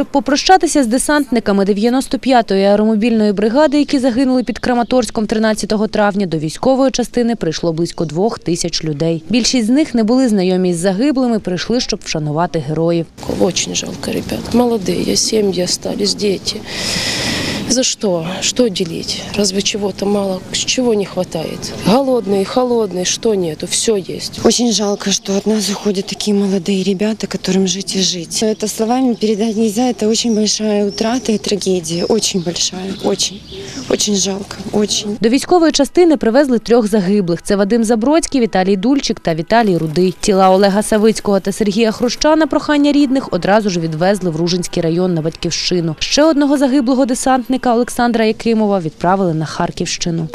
Щоб попрощатися з десантниками 95-ї аеромобільної бригади, які загинули під Краматорськом 13 травня, до військової частини прийшло близько двох тисяч людей. Більшість з них не були знайомі з загиблими, прийшли, щоб вшанувати героїв. Дуже жалко ребят. Молодые, семьи остались, дети. За что? Что делить? Разве чего-то мало? Чего не хватает? Голодные, холодные, что нету? Все есть. Очень жалко, что от нас уходят такие молодые ребята, которым жить и жить. Это словами передать нельзя. Это очень большая утрата и трагедия. Очень большая. Очень. Очень жалко. Очень. До військової частини привезли трьох загиблих. Це Вадим Забродський, Віталій Дульчик та Віталій Рудий. Тіла Олега Савицького та Сергія Хруща на прохання рідних одразу ж відвезли в Ружинський район на батьківщину. Ще одного загиблого десантника Олександра Якимова відправили на Харківщину.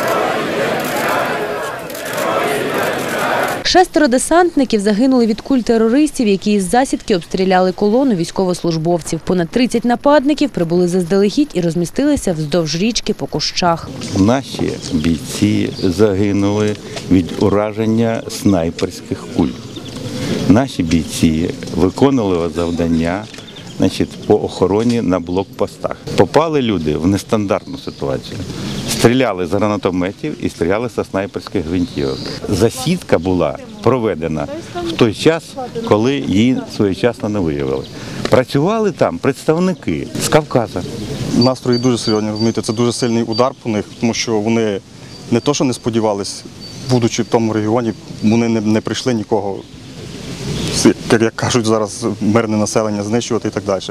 Шестеро десантників загинули від куль терористів, які із засідки обстріляли колону військовослужбовців. Понад 30 нападників прибули заздалегідь і розмістилися вздовж річки по кущах. Наші бійці загинули від ураження снайперських куль. Наші бійці виконували завдання значить, по охороні на блокпостах. Попали люди в нестандартну ситуацію. Стріляли з гранатометів і стріляли зі снайперських гвинтівок. Засідка була проведена в той час, коли її своєчасно не виявили. Працювали там представники з Кавказа. настрої дуже серйозні, розумієте, це дуже сильний удар по них, тому що вони не то, що не сподівались, будучи в тому регіоні, вони не, не прийшли нікого, як, кажуть зараз, мирне населення знищувати і так далі.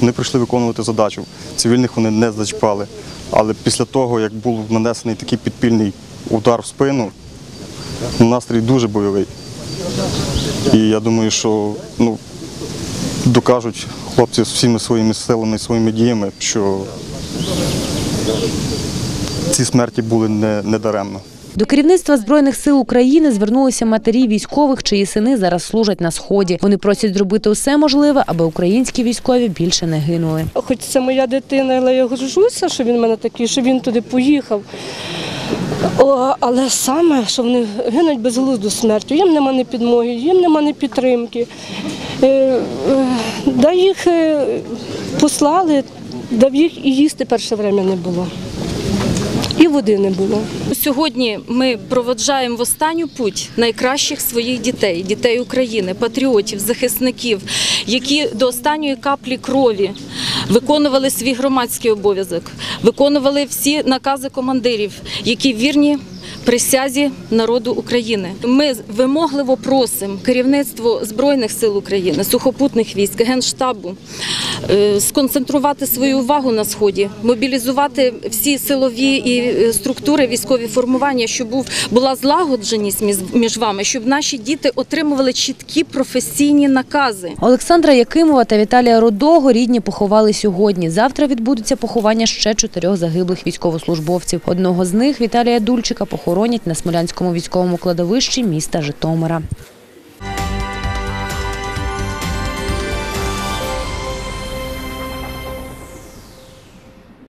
Вони прийшли виконувати задачу. Цивільних вони не зачіпали. Але після того, як був нанесений такий підпільний удар в спину, настрій дуже бойовий. І я думаю, що ну, докажуть хлопці всіми своїми силами, і своїми діями, що ці смерті були не, не даремно. До керівництва збройних сил України звернулися матері військових, чиї сини зараз служать на сході. Вони просять зробити усе можливе, аби українські військові більше не гинули. Хоч це моя дитина, але я горжуся, що він в мене такий, що він туди поїхав. О, але саме, що вони гинуть безглузду смертю, їм нема ні підмоги, їм нема ні підтримки. Е, е, да їх е, послали, да їх і їсти перше время не було. І води не було. Сьогодні ми проводжаємо в останню путь найкращих своїх дітей, дітей України, патріотів, захисників, які до останньої каплі крові виконували свій громадський обов'язок, виконували всі накази командирів, які вірні. Присязі народу України. Ми вимогливо просимо керівництво Збройних сил України, сухопутних військ, Генштабу сконцентрувати свою увагу на сході, мобілізувати всі силові і е, структури, військові формування, щоб була злагодженість між вами, щоб наші діти отримували чіткі професійні накази. Олександра Якимова та Віталія Рудого рідні поховали сьогодні. Завтра відбудеться поховання ще чотирьох загиблих військовослужбовців. Одного з них Віталія Дульчика похоронять на Смолянському військовому кладовищі міста Житомира.